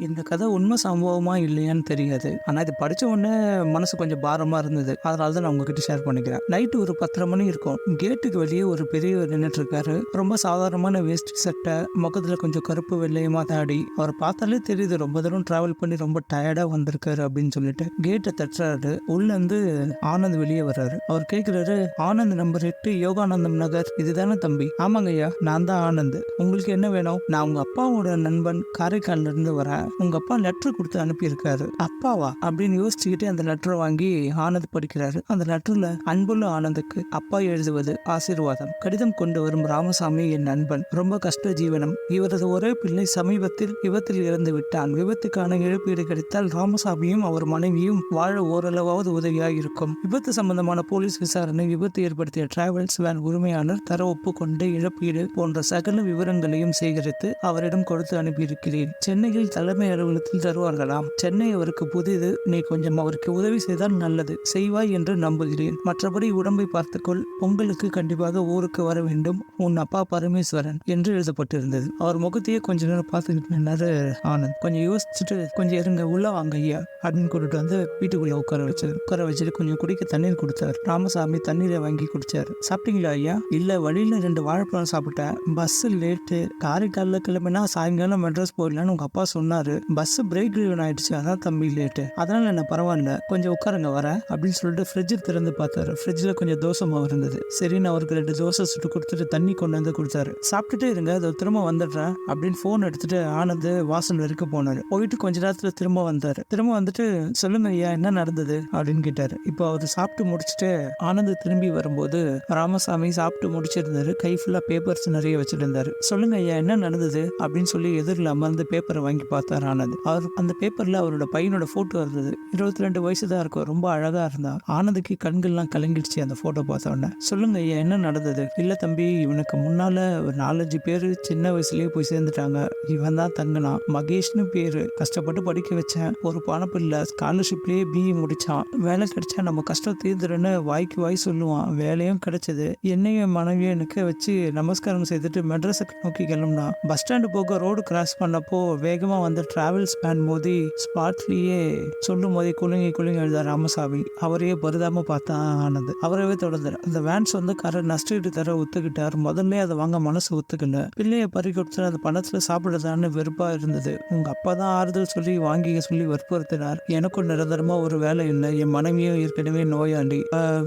இந்த கதை உண்மை சம்பவமா இல்லையான்னு தெரியாது. ஆனா இது படிச்ச உடனே மனசு கொஞ்சம் பாரமா இருந்தது. அதனால தான் நான் உங்ககிட்ட ஷேர் பண்ணிக்கிறேன். நைட்டு ஒரு பத்தரை மணி இருக்கும். கேட்டுக்கு வெளியே ஒரு பெரியவர் நின்றுட்டு இருக்காரு ரொம்ப சாதாரணமான வேஸ்ட் சட்டை முகத்துல கொஞ்சம் கருப்பு வெள்ளையமா தாடி. அவர் பார்த்தாலே தெரியுது ரொம்ப தூரம் டிராவல் பண்ணி ரொம்ப டயர்டா வந்திருக்காரு அப்படின்னு சொல்லிட்டு கேட்டை தட்டுறாரு. உள்ள இருந்து ஆனந்த் வெளியே வர்றாரு. அவர் கேட்கிறாரு ஆனந்த் நம்பர் எட்டு யோகானந்தம் நகர். இதுதானே தம்பி? ஆமாங்க ஐயா நான் தான் ஆனந்த். உங்களுக்கு என்ன வேணும்? நான் உங்க அப்பாவோட நண்பன் காரைக்கால்ல இருந்து வரேன். உங்க அப்பா லெட்டர் கொடுத்து அனுப்பியிருக்காரு. அப்பாவா? அப்படின்னு யோசிச்சுக்கிட்டு அந்த லெட்டரை வாங்கி ஆனந்த் படிக்கிறாரு. அந்த லெட்டர்ல அன்புள்ள ஆனந்துக்கு அப்பா எழுதுவது ஆசீர்வாதம். கடிதம் கொண்டு வரும் ராமசாமி என் நண்பன். ரொம்ப கஷ்ட ஜீவனம். இவரது ஒரே பிள்ளை சமீபத்தில் விபத்தில் இறந்து விட்டான். விபத்துக்கான இழப்பீடு கிடைத்தால் ராமசாமியும் அவர் மனைவியும் வாழ ஓரளவாவது உதவியாக இருக்கும் விபத்து சம்பந்தமான போலீஸ் விசாரணை விபத்து ஏற்படுத்திய டிராவல்ஸ் வேன் உரிமையாளர் தர ஒப்புக்கொண்டு இழப்பீடு போன்ற சகல விவரங்களையும் சேகரித்து அவரிடம் கொடுத்து அனுப்பியிருக்கிறேன். சென்னையில் தலைமை அலுவலகத்தில் தருவார்களாம். சென்னை அவருக்கு புதிது நீ கொஞ்சம் அவருக்கு உதவி செய்தால் நல்லது. செய்வாய் என்று நம்புகிறேன். மற்றபடி உடம்பை பார்த்துக்கொள். பொங்கலுக்கு கண்டிப்பாக ஊருக்கு வர வேண்டும். உன் அப்பா பரமேஸ்வரன் என்று எழுதப்பட்டிருந்தது. அவர் முகத்தையே கொஞ்ச நேரம் பார்த்துக்கிட்டு ஆனந்த். கொஞ்சம் யோசிச்சுட்டு கொஞ்சம் இருங்க உள்ள வாங்க ஐயா அப்படின்னு கூட்டிட்டு வந்து வீட்டுக்குள்ள உட்கார வச்சாரு உட்கார வச்சுட்டு கொஞ்சம் குடிக்க தண்ணீர் கொடுத்தாரு. ராமசாமி தண்ணீரை வாங்கி குடிச்சாரு. சாப்பிட்டீங்களா ஐயா? இல்ல வழியில ரெண்டு வாழைப்பழம் சாப்பிட்டேன். Bus late. காரைக்காலில் கிளம்பினா சாயங்காலம் மெட்ராஸ் போயிடலான்னு உங்க அப்பா சொன்னார். பஸ் பிரேக் ரிவன் ஆயிடுச்சு. அதான் தம்பி லேட்டு அதனால என்ன பரவாயில்ல. கொஞ்சம் உட்காருங்க வரேன் அப்படின்னு சொல்லிட்டு ஃப்ரிட்ஜ் திறந்து பார்த்தாரு. ஃப்ரிட்ஜில் கொஞ்சம் தோசை மாவு இருந்தது. சரி நான் அவருக்கு ரெண்டு தோசை சுட்டு கொடுத்துட்டு தண்ணி கொண்டு வந்து கொடுத்தாரு. சாப்பிட்டுட்டே இருங்க அதை திரும்ப வந்துடுறேன் அப்படின்னு ஃபோன் எடுத்துட்டு ஆனந்த் வாசல் வரைக்கும் போனாரு. போயிட்டு கொஞ்ச நேரத்துல திரும்ப வந்தாரு. திரும்ப வந்துட்டு சொல்லுங்க ஐயா என்ன நடந்தது? அப்படின்னு கேட்டாரு. இப்போ அவர் சாப்பிட்டு முடிச்சுட்டு ஆனந்த் திரும்பி வரும்போது ராமசாமி சாப்பிட்டு முடிச்சிருந்தாரு. கை ஃபுல்லா பேப்பர்ஸ் நிறைய வச்சிருந்தாரு. சொல்லுங்க ஐயா என்ன நடந்தது? அப்படின்னு சொல்லி எதிரில் அமர்ந்து பேப்பரை வாங்கி பார்த்தார் ஆனந்த் அவர் அந்த பேப்பர்ல அவரோட பையனோட போட்டோ இருந்தது. இருபத்தி ரெண்டு வயசு தான் இருக்கும் ரொம்ப அழகா இருந்தார் ஆனந்துக்கு கண்கள்லாம் கலங்கிடுச்சு அந்த போட்டோ பார்த்த உடனே சொல்லுங்க ஐயா என்ன நடந்தது? இல்ல தம்பி இவனுக்கு முன்னால ஒரு நாலஞ்சு பேர் சின்ன வயசுலயே போய் சேர்ந்துட்டாங்க. இவன் தான் தங்கினான். மகேஷ்னு பேரு. கஷ்டப்பட்டு படிக்க வச்சேன். ஒரு பணப்பு இல்ல. ஸ்காலர்ஷிப்லயே பிஇ முடிச்சான். வேலை கிடைச்சா நம்ம கஷ்டம் தீர்ந்துருன்னு வாய்க்கு வாய் சொல்லுவான். வேலையும் கிடைச்சது. என்னையும் மனைவியும் எனக்கு வச்சு நமஸ்காரம் செய்துட்டு மெட்ரஸுக்கு நோக்கி கிளம்புனா பஸ் ஸ்டாண்டு போக ரோடு கிராஸ் பண்ணப்போ வேகமா வந்து டிராவல்ஸ் வேன் மோதி ஸ்பாட்லயே சொல்லும் போதே குலுங்கி குலுங்கி எழுத ராமசாமி. அவரையே பரிதாம பார்த்தா ஆனது. அவரவே தொடர்ந்தார். அந்த வேன் சொந்தக்காரர் நஷ்டீடு தர ஒத்துக்கிட்டார். முதல்ல அதை வாங்க மனசு ஒத்துக்கல. பிள்ளைய பறி கொடுத்து அந்த பணத்துல சாப்பிடுறதான்னு வெறுப்பா இருந்தது. உங்க அப்பா தான் ஆறுதல் சொல்லி வாங்கி சொல்லி வற்புறுத்தினார். எனக்கும் நிரந்தரமா ஒரு வேலை இல்லை. என் மனைவியும் ஏற்கனவே நோயாளி.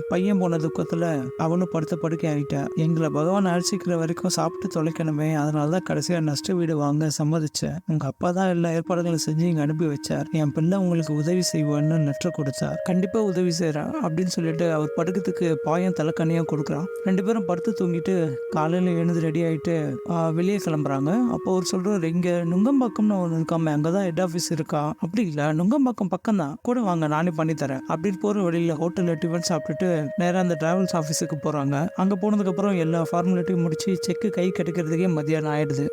பையன் போன துக்கத்துல அவனும் படுத்த படுக்கை ஆயிட்டான் எங்களை பகவான் அழைச்சிக்கிற வரைக்கும் சாப்பிட்டு தொலைக்கணுமே. அதனாலதான் கடைசியா நஷ்ட வீடு வாங்க சம்மதிச்சேன். உங்க அப்பா தான் எல்லா ஏற்பாடுகளும் செஞ்சு இங்கே அனுப்பி வச்சார். என் பிள்ளை உங்களுக்கு உதவி செய்வான்னு நெற்ற கொடுத்தார். கண்டிப்பாக உதவி செய்கிறான் அப்படின்னு சொல்லிட்டு அவர் படுக்கிறதுக்கு பாயம் தலைக்கண்ணியும் கொடுக்குறான். ரெண்டு பேரும் படுத்து தூங்கிட்டு காலையில் எழுந்து ரெடி ஆகிட்டு வெளியே கிளம்புறாங்க. அப்போ அவர் சொல்கிறார் இங்கே நுங்கம்பாக்கம்னு ஒன்று இருக்காம அங்கதான் ஹெட் ஆஃபீஸ் இருக்கா? அப்படி இல்லை நுங்கம்பாக்கம் பக்கம் தான் கூட வாங்க நானே பண்ணித்தரேன் அப்படின்னு போகிற வழியில் ஹோட்டலில் டிஃபன் சாப்பிட்டுட்டு நேராக அந்த டிராவல்ஸ் ஆஃபீஸுக்கு போகிறாங்க அங்கே போனதுக்கப்புறம் எல்லா ஃபார்மாலிட்டியும் முடிச்சு செக்கு கை கிடைக்கிறதுக்கே மதியானம் ஆயிடுது.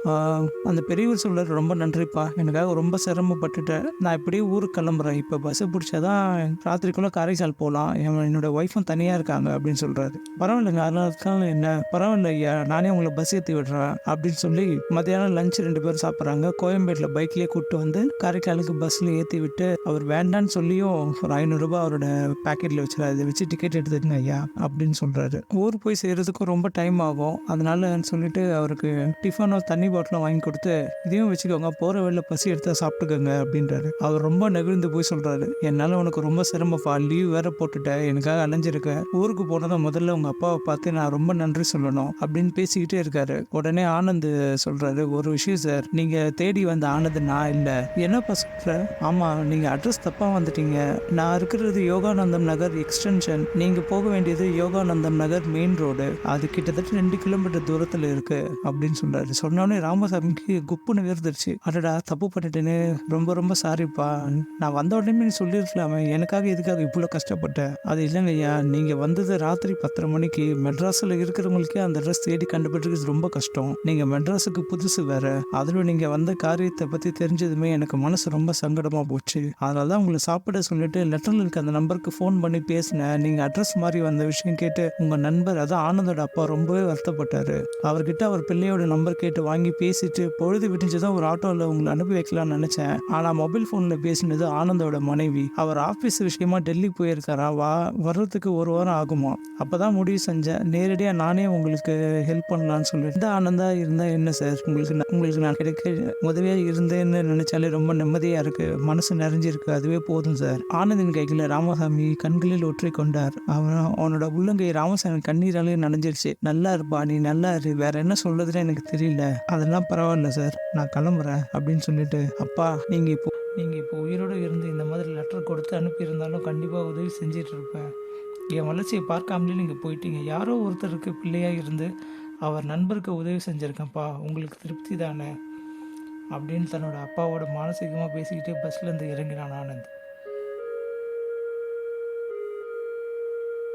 அந்த பெரியவர் சொல்கிறார் ரொம்ப நன்றிப்பா. எனக்காக ரொம்ப சிரமப்பட்டுட்டேன். நான் இப்படியே ஊருக்கு கிளம்புறேன். இப்போ பஸ்ஸு பிடிச்சாதான் ராத்திரிக்குள்ளே காரைக்கால் போகலாம் என்னோட ஒய்ஃபும் தனியாக இருக்காங்க அப்படின்னு சொல்கிறாரு பரவாயில்லைங்க அதனால என்ன? பரவாயில்ல ஐயா நானே உங்களை பஸ் ஏற்றி விடுறேன் அப்படின்னு சொல்லி மத்தியானம் லஞ்ச் ரெண்டு பேரும் சாப்பிட்றாங்க. கோயம்பேட்டில் பைக்லேயே கூப்பிட்டு வந்து காரைக்காலுக்கு பஸ்ஸில் ஏற்றி விட்டு அவர் வேண்டான்னு சொல்லியும் ஒரு ஐநூறுரூபா அவரோட பேக்கெட்டில் வச்சுருக்காரு வச்சு டிக்கெட் எடுத்துக்கங்க ஐயா அப்படின்னு சொல்கிறாரு ஊர் போய் சேர்றதுக்கும் ரொம்ப டைம் ஆகும். அதனால சொல்லிட்டு அவருக்கு டிஃபனோ தண்ணி பாட்டிலும் வாங்கி கொடுத்து இதையும் வச்சுக்கோங்க போகிற வேலை பசி எடுத்தா சாப்பிட்டுக்கோங்க அப்படின்றாரு. அவர் ரொம்ப நெகிழ்ந்து போய் சொல்கிறாரு என்னால் உனக்கு ரொம்ப சிரமப்பா லீவ் வேற போட்டுட்டேன் எனக்காக அலைஞ்சிருக்கேன் ஊருக்கு போனதை முதல்ல உங்கள் அப்பாவை பார்த்து நான் ரொம்ப நன்றி சொல்லணும் அப்படின்னு பேசிக்கிட்டே இருக்காரு. உடனே ஆனந்த் சொல்றாரு ஒரு விஷயம் சார் நீங்க தேடி வந்த ஆனந்த் நான் இல்லை. என்னப்பா சொல்ற? ஆமா நீங்க அட்ரஸ் தப்பா வந்துட்டீங்க. நான் இருக்கிறது யோகானந்தம் நகர் எக்ஸ்டென்ஷன் நீங்க போக வேண்டியது யோகானந்தம் நகர் மெயின் ரோடு அது கிட்டத்தட்ட ரெண்டு கிலோமீட்டர் தூரத்தில் இருக்கு அப்படின்னு சொல்றாரு. சொன்னோடனே ராமசாமிக்கு குப்புன்னு வேர்ந்துருச்சு. அடடா தப்பு பண்ணிட்டேன்னு ரொம்ப ரொம்ப சாரிப்பா நான் வந்த உடனே நீ சொல்லியிருக்கலாமே. எனக்காக எதுக்காக இவ்வளோ கஷ்டப்பட்டேன் அது இல்லைங்க ஐயா நீங்கள் வந்தது ராத்திரி பத்தரை மணிக்கு. மெட்ராஸில் இருக்கிறவங்களுக்கே அந்த ட்ரெஸ் தேடி கண்டுபிடிக்கிறது ரொம்ப கஷ்டம். நீங்கள் மெட்ராஸுக்கு புதுசு வேற. அதில் நீங்கள் வந்த காரியத்தை பற்றி தெரிஞ்சதுமே எனக்கு மனசு ரொம்ப சங்கடமாக போச்சு. அதனால தான் உங்களை சாப்பிட சொல்லிட்டு லெட்டரில் இருக்க அந்த நம்பருக்கு ஃபோன் பண்ணி பேசினேன். நீங்கள் அட்ரஸ் மாதிரி வந்த விஷயம் கேட்டு உங்கள் நண்பர் அதான் ஆனந்தோட அப்பா ரொம்பவே வருத்தப்பட்டார். அவர்கிட்ட அவர் பிள்ளையோட நம்பர் கேட்டு வாங்கி பேசிட்டு பொழுது விடிஞ்சதும் ஒரு ஆட்டோவில் உங்களை அனுப்பி வைக்க கலாய்க்கலாம்னு நினைச்சேன். ஆனா மொபைல் போன்ல பேசினது ஆனந்தோட மனைவி. அவர் ஆபீஸ் விஷயமா டெல்லி போயிருக்காரா? வா வர்றதுக்கு ஒரு வாரம் ஆகுமா? அப்பதான் முடிவு செஞ்சேன். நேரடியா நானே உங்களுக்கு ஹெல்ப் பண்ணலாம்னு சொல்லிட்டு இந்த ஆனந்தா இருந்தா என்ன சார் உங்களுக்கு நான்- உங்களுக்கு நான் கிடைக்க உதவியா இருந்தேன்னு நினைச்சாலே ரொம்ப நிம்மதியா இருக்கு. மனசு நிறைஞ்சிருக்கு. அதுவே போதும் சார் ஆனந்தின் கைகளில் ராமசாமி கண்களில் ஒற்றை கொண்டார். அவன் அவனோட உள்ளங்கை ராமசாமி கண்ணீராலே நனைஞ்சிருச்சு. நல்லா இருப்பா நீ நல்லா இரு. வேற என்ன சொல்றதுன்னு எனக்கு தெரியல. அதெல்லாம் பரவாயில்ல சார் நான் கிளம்புறேன் அப்படின்னு சொல்லிட்டு அப்பா நீங்க இப்போ நீங்க இப்போ உயிரோடு இருந்து இந்த மாதிரி லெட்டர் கொடுத்து அனுப்பியிருந்தாலும் கண்டிப்பாக உதவி செஞ்சிட்டு இருப்பேன். என் வளர்ச்சியை பார்க்காமலே நீங்கள் போயிட்டீங்க. யாரோ ஒருத்தருக்கு பிள்ளையாக இருந்து அவர் நண்பருக்கு உதவி செஞ்சுருக்கேன்ப்பா. உங்களுக்கு திருப்தி தானே? அப்படின்னு தன்னோட அப்பாவோட மானசீகமாக பேசிக்கிட்டே பஸ்லேருந்து இறங்கினான் ஆனந்த்.